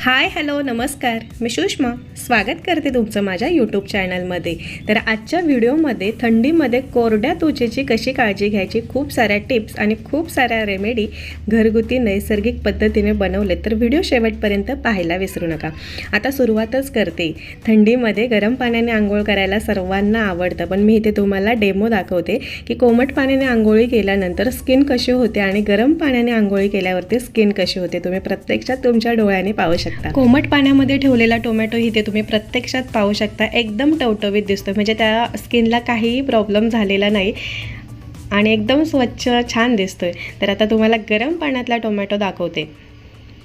Hi hello नमस्कार. मी सुषमा. स्वागत करते तुमचं माझ्या यूट्यूब चॅनलमध्ये तर आजच्या व्हिडिओमध्ये थंडीमध्ये कोरड्या त्वचेची कशी काळजी घ्यायची खूप साऱ्या टिप्स आणि खूप साऱ्या रेमेडी घरगुती नैसर्गिक पद्धतीने बनवले तर व्हिडिओ शेवटपर्यंत पाहायला विसरू नका. आता सुरुवातच करते. थंडीमध्ये गरम पाण्याने आंघोळ करायला सर्वांना आवडतं. पण मी इथे तुम्हाला डेमो दाखवते की कोमट पाण्याने आंघोळी केल्यानंतर स्किन कशी होते आणि गरम पाण्याने आंघोळी केल्यावरती स्किन कशी होते. तुम्ही प्रत्यक्षात तुमच्या डोळ्याने पाहू शकता कोमट पाण्यामध्ये ठेवलेला टोमॅटो इथे तुम्ही प्रत्यक्षात पाहू शकता. एकदम टवटवीत दिसतो म्हणजे त्या स्किनला काहीही प्रॉब्लेम झालेला नाही. आणि एकदम स्वच्छ छान दिसतोय. तर आता तुम्हाला गरम पाण्यातला टोमॅटो दाखवते.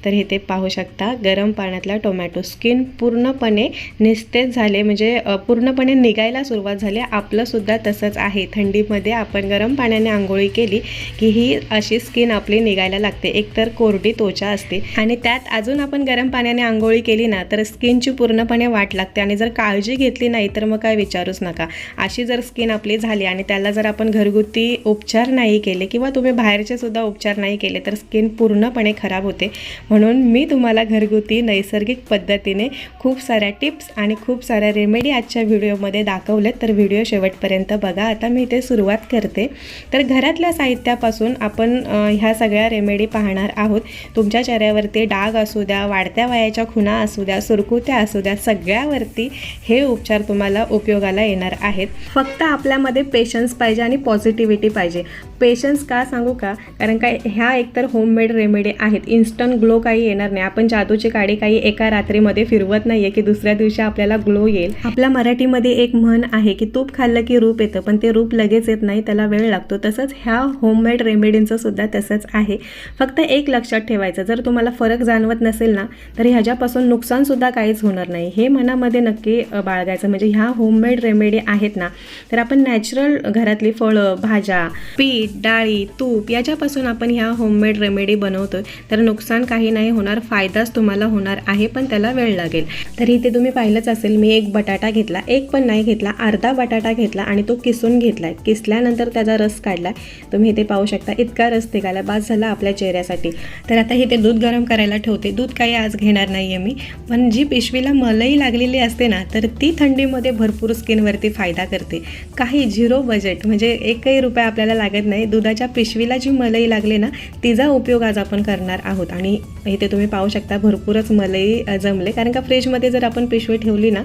तर इथे पाहू शकता. गरम पाण्यातला टोमॅटो स्किन पूर्णपणे निस्तेज झाले. म्हणजे पूर्णपणे निघायला सुरुवात झाली. आपलंसुद्धा तसंच आहे. थंडीमध्ये आपण गरम पाण्याने आंघोळी केली की ही अशी स्किन आपली निघायला लागते. एकतर कोरडी त्वचा असते. आणि त्यात अजून आपण गरम पाण्याने आंघोळी केली ना तर स्किनची पूर्णपणे वाट लागते. आणि जर काळजी घेतली नाही तर मग काय विचारूच नका. अशी जर स्किन आपली झाली आणि त्याला जर आपण घरगुती उपचार नाही केले किंवा तुम्ही बाहेरचे सुद्धा उपचार नाही केले तर स्किन पूर्णपणे खराब होते. म्हणून मी तुम्हाला घरगुती नैसर्गिक पद्धतीने खूप साऱ्या टिप्स आणि खूप साऱ्या रेमेडी आजच्या व्हिडिओमध्ये दाखवलेत तर व्हिडिओ शेवटपर्यंत बघा. आता मी इथे सुरुवात करते. तर घरातल्या साहित्यापासून आपण ह्या सगळ्या रेमेडी पाहणार आहोत. तुमच्या चेहऱ्यावरती डाग असू द्या वाढत्या वयाच्या खुणा असू द्या सुरकुत्या असू द्या सगळ्यावरती हे उपचार तुम्हाला उपयोगाला येणार आहेत. फक्त आपल्यामध्ये पेशन्स पाहिजे आणि पॉझिटिव्हिटी पाहिजे. पेशन्स का सांगू का? कारण काय ह्या एकतर होममेड रेमेडी आहेत. इन्स्टंट ग्लो काही येणार नाही. आपण जादूची काडी काही एका रात्रीमध्ये फिरवत नाही आहे की दुसऱ्या दिवशी आपल्याला ग्लो येईल. आपल्या मराठीमध्ये एक म्हण आहे की तूप खाल्लं की रूप येतं पण ते रूप लगेच येत नाही त्याला वेळ लागतो. तसंच ह्या होममेड रेमेडींचं सुद्धा तसंच आहे. फक्त एक लक्षात ठेवायचं जर तुम्हाला फरक जाणवत नसेल ना तर ह्याच्यापासून नुकसानसुद्धा काहीच होणार नाही. हे मनामध्ये नक्की बाळगायचं. म्हणजे ह्या होममेड रेमेडी आहेत ना तर आपण नॅचरल घरातली फळं भाज्या पीठ डाळी तूप याच्यापासून आपण ह्या होममेड रेमेडी बनवतो तर नुकसान काही नाही होणार फायदाच तुम्हाला होणार आहे पण त्याला वेळ लागेल. तर इथे तुम्ही पाहिलंच असेल मी एक बटाटा घेतला एक पण नाही घेतला अर्धा बटाटा घेतला आणि तो किसून घेतलाय. किसल्यानंतर त्याचा रस काढला तुम्ही इथे पाहू शकता इतका रस निघाला बाद झाला आपल्या चेहऱ्यासाठी. तर आता इथे दूध गरम करायला ठेवते. दूध काही आज घेणार नाही आहे मी पण जी पिशवीला मलई लागलेली असते ना तर ती थंडीमध्ये भरपूर स्किनवरती फायदा करते. काही झिरो बजेट म्हणजे एकही रुपया आपल्याला लागत नाही दुधाच्या पिशवीला जी मलई लागली ना तिचा उपयोग आज आपण करणार आहोत. आणि इथे तुम्ही पाहू शकता भरपूरच मलई जमले. कारण का फ्रीजमध्ये जर आपण पिशवी ठेवली ना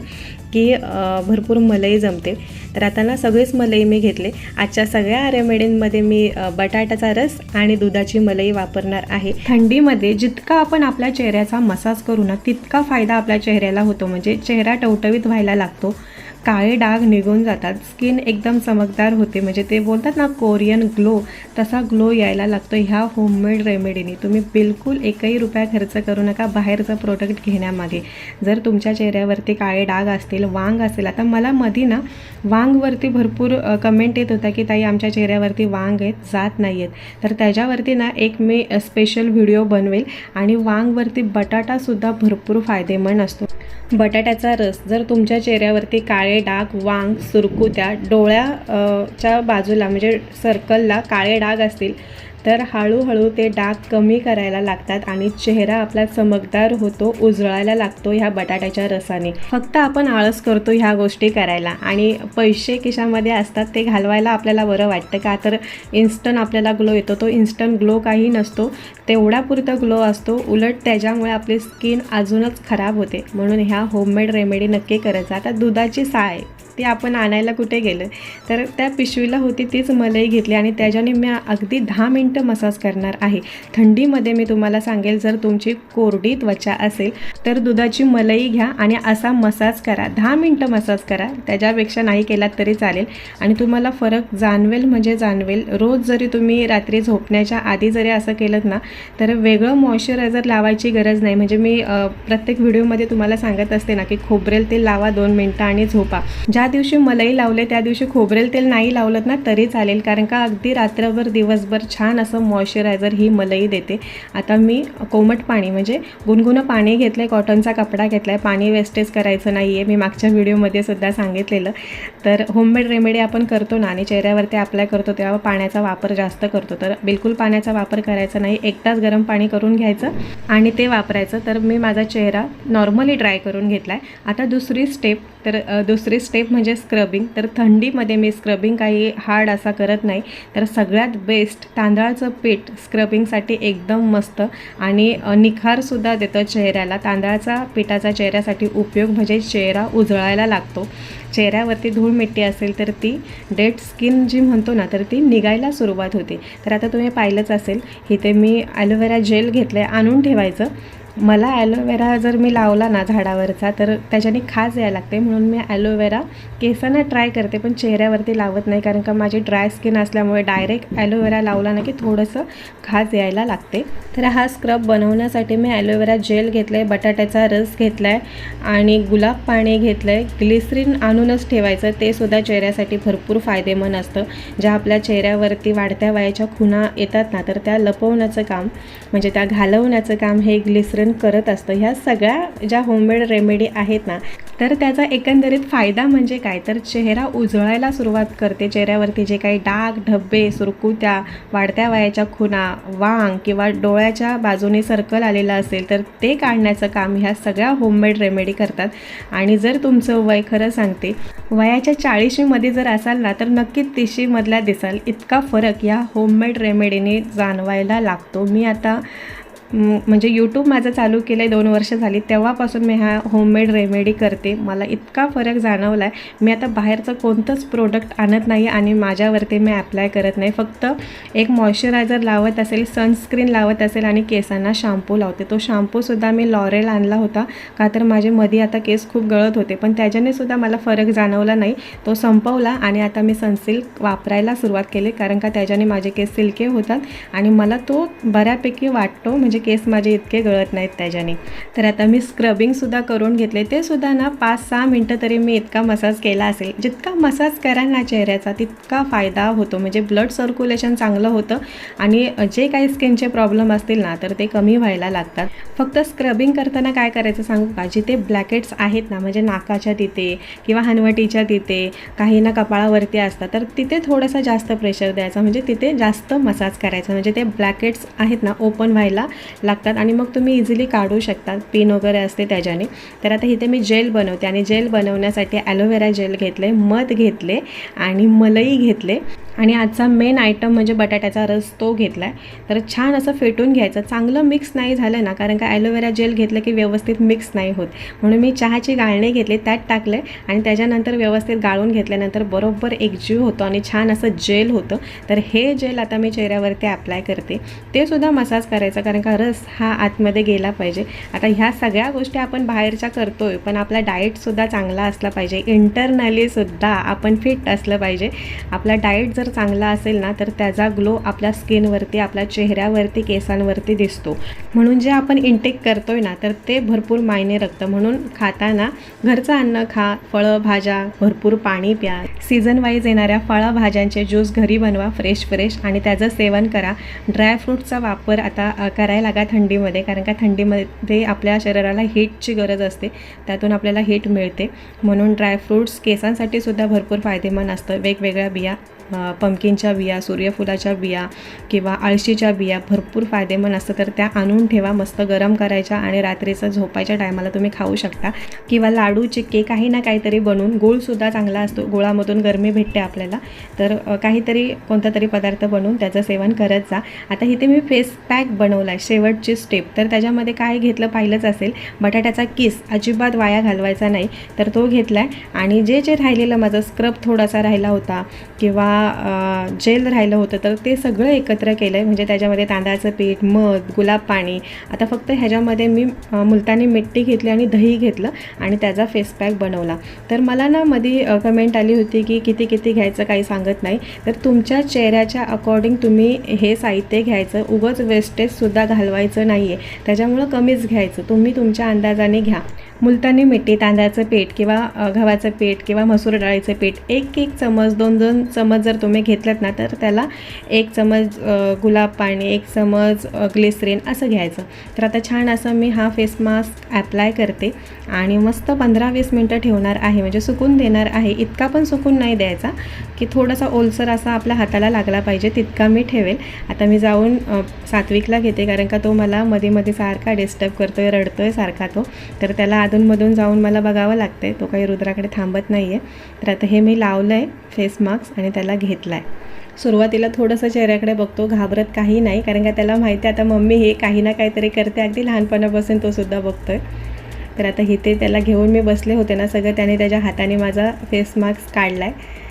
की भरपूर मलई जमते. तर आता ना सगळीच मलई मी घेतले. आजच्या सगळ्या रेमेडींमध्ये मी बटाट्याचा रस आणि दुधाची मलई वापरणार आहे. थंडीमध्ये जितका आपण आपल्या चेहऱ्याचा मसाज करू ना तितका फायदा आपल्या चेहऱ्याला होतो. म्हणजे चेहरा टवटवीत व्हायला लागतो. काळे डाग निघून जातात. स्किन एकदम चमकदार होते. म्हणजे ते बोलतात ना कोरियन ग्लो तसा ग्लो यायला लागतो ह्या होममेड रेमेडीने. तुम्ही बिलकुल एकही रुपया खर्च करू नका बाहेरचं प्रोडक्ट घेण्यामागे. जर तुमच्या चेहऱ्यावरती काळे डाग असतील वांग असेल आता मला मधी ना वांगवरती भरपूर कमेंट येत होता की ताई आमच्या चेहऱ्यावरती वांग आहेत जात नाही आहेत तर त्याच्यावरती ना एक मी स्पेशल व्हिडिओ बनवेल आणि वांगवरती बटाटासुद्धा भरपूर फायदेमंद असतो. बटाट्याचा रस जर तुमच्या चेहऱ्यावरती काळे डाग वांग सुरकुत्या डोळ्या च्या बाजूला म्हणजे सर्कलला काळे डाग असतील तर हळूहळू ते डाग कमी करायला लागतात आणि चेहरा आपला चमकदार होतो उजळायला लागतो ह्या बटाट्याच्या रसाने. फक्त आपण आळस करतो ह्या गोष्टी करायला आणि पैसे खिशामध्ये असतात ते घालवायला आपल्याला बरं वाटतं का? तर इन्स्टंट आपल्याला ग्लो येतो तो इन्स्टंट ग्लो काही नसतो. तेवढ्यापुरता ग्लो असतो उलट त्याच्यामुळे आपली स्किन अजूनच खराब होते. म्हणून ह्या होममेड रेमेडी नक्की करायचं आता दुधाची साय. ती आपण आणायला कुठे गेलं? तर त्या पिशवीला होती तीच मलई घेतली आणि त्याच्याने मी अगदी दहा मिनटं मसाज करणार आहे. थंडीमध्ये मी तुम्हाला सांगेल जर तुमची कोरडी त्वचा असेल तर दुधाची मलई घ्या आणि असा मसाज करा. दहा मिनटं मसाज करा. त्याच्यापेक्षा नाही केलात तरी चालेल. आणि तुम्हाला फरक जाणवेल म्हणजे जाणवेल. रोज जरी तुम्ही रात्री झोपण्याच्या आधी जरी असं केलं ना तर वेगळं मॉइश्चरायझर लावायची गरज नाही. म्हणजे मी प्रत्येक व्हिडिओमध्ये तुम्हाला सांगत असते ना की खोबरेल तेल लावा दोन मिनटं आणि झोपा. ज्या ज्या दिवशी मलई लावले त्या दिवशी खोबरेल तेल नाही लावलं ना तरी चालेल. कारण का अगदी रात्रभर दिवसभर छान असं मॉइश्चरायझर ही मलई देते. आता मी कोमट पाणी म्हणजे गुणगुणं पाणी घेतलं आहे कॉटनचा कपडा घेतला आहे पाणी वेस्टेज करायचं नाही आहे मी मागच्या व्हिडिओमध्ये सुद्धा सांगितलेलं. तर होममेड रेमेडी आपण करतो ना आणि चेहऱ्यावरती अप्लाय करतो तेव्हा पाण्याचा वापर जास्त करतो. तर बिलकुल पाण्याचा वापर करायचा नाही एक तास गरम पाणी करून घ्यायचं आणि ते वापरायचं. तर मी माझा चेहरा नॉर्मली ड्राय करून घेतला आहे आता दुसरी स्टेप तर दुसरी स्टेप म्हणजे स्क्रबिंग तर थंडीमध्ये मी स्क्रबिंग काही हार्ड असा करत नाही. तर सगळ्यात बेस्ट तांदळाचं पीठ स्क्रबिंगसाठी एकदम मस्त. आणि निखारसुद्धा देतं चेहऱ्याला. तांदळाचा पिठाचा चेहऱ्यासाठी उपयोग म्हणजे चेहरा उजळायला लागतो. चेहऱ्यावरती धूळ मिट्टी असेल तर ती डेड स्किन जी म्हणतो ना तर ती निघायला सुरुवात होते. तर आता तुम्ही पाहिलंच असेल इथे मी ॲलोवेरा जेल घेतलं आहे आणून ठेवायचं. मला ॲलोवेरा जर मी लावला ना झाडावरचा तर त्याच्याने खाज यायला लागते. म्हणून मी ॲलोवेरा केसांना ट्राय करते पण चेहऱ्यावरती लावत नाही. कारण का माझी ड्राय स्किन असल्यामुळे डायरेक्ट ॲलोवेरा लावला ना की थोडंसं खाज यायला लागते. तर हा स्क्रब बनवण्यासाठी मी ॲलोवेरा जेल घेतलं आहे बटाट्याचा रस घेतला आहे आणि गुलाब पाणी घेतलं आहे ग्लिसरीन आणूनच ठेवायचं ते सुद्धा चेहऱ्यासाठी भरपूर फायदेमंद असतं. ज्या आपल्या चेहऱ्यावरती वाढत्या वयाच्या खुणा येतात ना तर त्या लपवण्याचं काम म्हणजे त्या घालवण्याचं काम हे ग्लिसरीन करत असतं. ह्या सगळ्या ज्या होममेड रेमेडी आहेत ना तर त्याचा एकंदरीत फायदा म्हणजे काय? तर चेहरा उजळायला सुरुवात करते. चेहऱ्यावरती जे काही डाग ढब्बे सुरकुत्या वाढत्या वयाच्या खुना वांग किंवा डोळ्याच्या बाजूने सर्कल आलेलं असेल तर ते काढण्याचं काम ह्या सगळ्या होममेड रेमेडी करतात. आणि जर तुमचं वय खरं सांगते वयाच्या चाळीशीमध्ये जर असाल ना तर नक्कीच तिशीमधल्या दिसाल. इतका फरक या होममेड रेमेडीने जाणवायला लागतो. मी आता म्हणजे यूट्यूब माझं चालू केलं आहे दोन वर्ष झाली. तेव्हापासून मी हा होममेड रेमेडी करते. मला इतका फरक जाणवला आहे मी आता बाहेरचं कोणतंच प्रोडक्ट आणत नाही आणि माझ्यावरती मी ॲप्लाय करत नाही. फक्त एक मॉइश्चरायझर लावत असेल सनस्क्रीन लावत असेल आणि केसांना शॅम्पू लावते. तो शॅम्पूसुद्धा मी लॉरेल आणला होता. का तर माझे मध्ये आता केस खूप गळत होते. पण त्याच्याने सुद्धा मला फरक जाणवला नाही. तो संपवला आणि आता मी सनसिल्क वापरायला सुरुवात केली. कारण का त्याच्याने माझे केस सिल्के होतात आणि मला तो बऱ्यापैकी वाटतो. म्हणजे म्हणजे केस माझे इतके गळत नाहीत त्याच्याने. तर आता मी स्क्रबिंगसुद्धा करून घेतले. ते सुद्धा ना पाच सहा मिनटं तरी मी इतका मसाज केला असेल. जितका मसाज कराल ना चेहऱ्याचा तितका फायदा होतो. म्हणजे ब्लड सर्क्युलेशन चांगलं होतं आणि जे काही स्किनचे प्रॉब्लेम असतील ना तर ते कमी व्हायला लागतात. फक्त स्क्रबिंग करताना काय करायचं सांगू का? जिथे ब्लॅकेट्स आहेत ना म्हणजे नाकाच्या तिथे किंवा हनवटीच्या तिथे काही ना कपाळावरती असतात तर तिथे थोडंसं जास्त प्रेशर द्यायचं. म्हणजे तिथे जास्त मसाज करायचा. म्हणजे ते ब्लॅकेट्स आहेत ना ओपन व्हायला लागतात आणि मग तुम्ही इझिली काढू शकता पिन वगैरे असते त्याच्याने. तर आता इथे मी जेल बनवते आणि जेल बनवण्यासाठी ॲलोवेरा जेल घेतले मध घेतले आणि मलई घेतले आणि आजचा मेन आयटम म्हणजे बटाट्याचा रस तो घेतला आहे तर छान असं फेटून घ्यायचं. चांगलं मिक्स नाही झालं ना कारण का ॲलोवेरा जेल घेतलं की व्यवस्थित मिक्स नाही होत. म्हणून मी चहाची गाळणे घेतली त्यात टाकले आणि त्याच्यानंतर व्यवस्थित गाळून घेतल्यानंतर बरोबर एकजीव होतो आणि छान असं जेल होतं. तर हे जेल आता मी चेहऱ्यावरती अप्लाय करते. ते सुद्धा मसाज करायचं कारण का रस हा आतमध्ये गेला पाहिजे. आता ह्या सगळ्या गोष्टी आपण बाहेरच्या करतोय पण आपला डाएटसुद्धा चांगला असला पाहिजे. इंटरनलीसुद्धा आपण फिट असलं पाहिजे. आपला डाएट जर जर चांगला असेल ना तर त्याचा ग्लो आपल्या स्किनवरती आपल्या चेहऱ्यावरती केसांवरती दिसतो. म्हणून जे आपण इंटेक करतोय ना तर ते भरपूर मायने रखतं म्हणून खाताना घरचं अन्न खा फळं भाज्या भरपूर पाणी प्या. सीझन वाईज येणाऱ्या फळं भाज्यांचे ज्यूस घरी बनवा फ्रेश फ्रेश आणि त्याचं सेवन करा. ड्रायफ्रूटचा वापर आता करायला लागा थंडीमध्ये कारण का थंडीमध्ये आपल्या शरीराला हीटची गरज असते. त्यातून आपल्याला हीट मिळते. म्हणून ड्रायफ्रूट्स केसांसाठी सुद्धा भरपूर फायदेमंद असतं. वेगवेगळ्या बिया पंकिनच्या बिया सूर्यफुलाच्या बिया किंवा आळशीच्या बिया भरपूर फायदेमंद असतं तर त्या आणून ठेवा मस्त गरम करायच्या आणि रात्रीचं झोपायच्या टायमाला तुम्ही खाऊ शकता. किंवा लाडूचे केक काही ना काहीतरी बनवून गुळसुद्धा चांगला असतो. गुळामधून गरमी भेटते आपल्याला. तर काहीतरी कोणता तरी पदार्थ बनवून त्याचं सेवन करत जा. आता इथे मी फेस पॅक बनवला आहे शेवटची स्टेप. तर त्याच्यामध्ये काय घेतलं पाहिलंच असेल बटाट्याचा किस. अजिबात वाया घालवायचा नाही. तर तो घेतला आहे आणि जे जे राहिलेलं माझं स्क्रब थोडासा राहिला होता किंवा अ, जेल राहिलं होतं तर ते सगळं एकत्र केलं आहे म्हणजे त्याच्यामध्ये तांदळाचं पीठ मध गुलाब पाणी आता फक्त ह्याच्यामध्ये मी मुलतानी मिट्टी घेतली आणि दही घेतलं आणि त्याचा फेस पॅक बनवला. तर मला ना मध्ये कमेंट आली होती की किती किती घ्यायचं काही सांगत नाही. तर तुमच्या चेहऱ्याच्या अकॉर्डिंग तुम्ही हे साहित्य घ्यायचं उगंच वेस्टेजसुद्धा घालवायचं नाही आहे त्याच्यामुळं कमीच घ्यायचं. तुम्ही तुमच्या अंदाजाने घ्या. मुलतानी मिठी तांदळाचं पीठ किंवा गव्हाचं पीठ किंवा मसूर डाळीचं पीठ एक एक चमच दोन दोन चमच जर तुम्ही घेतलात ना तर त्याला एक चमच गुलाब पाणी एक चमच ग्लिसरीन असं घ्यायचं. तर आता छान असं मी हा फेस मास्क ॲप्लाय करते आणि मस्त पंधरा वीस मिनटं ठेवणार आहे. म्हणजे सुकून देणार आहे. इतका पण सुकून नाही द्यायचा की थोडासा ओलसर असा आपल्या हाताला लागला पाहिजे तितका मी ठेवेल. आता मी जाऊन सात्विकला घेते कारण का तो मला मध्ये मध्ये सारखा डिस्टर्ब करतो आहे रडतो आहे सारखा तो. तर त्याला अधूनमधून जाऊन मला बघावं लागतं आहे तो काही रुद्राकडे थांबत नाही आहे तर आता हे मी लावलं आहे फेस मास्क आणि त्याला घेतला आहे सुरुवातीला थोडंसं चेहऱ्याकडे बघतो घाबरत काही नाही कारण का त्याला माहिती आहे आता मम्मी हे काही ना काहीतरी करते. अगदी लहानपणापासून तो सुद्धा बघतो आहे तर आता इथे त्याला घेऊन मी बसले होते ना सगळं. त्याने त्याच्या हाताने माझा फेस मास्क काढला आहे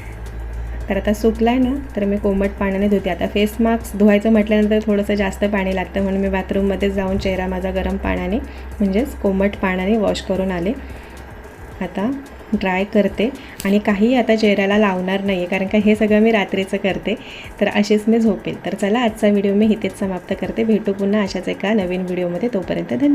तर आता सुकला आहे ना तर मी कोमट पाण्याने धुते. आता फेस मास्क धुवायचं म्हटल्यानंतर थोडंसं जास्त पाणी लागतं म्हणून मी बाथरूममध्येच जाऊन चेहरा माझा गरम पाण्याने म्हणजेच कोमट पाण्याने वॉश करून आले. आता ड्राय करते. आणि काही आता चेहऱ्याला लावणार नाही आहे कारण का हे सगळं मी रात्रीचं करते. तर अशीच मी झोपेल तर चला आजचा व्हिडिओ मी इथेच समाप्त करते. भेटू पुन्हा अशाच एका नवीन व्हिडिओमध्ये तोपर्यंत धन्यवाद.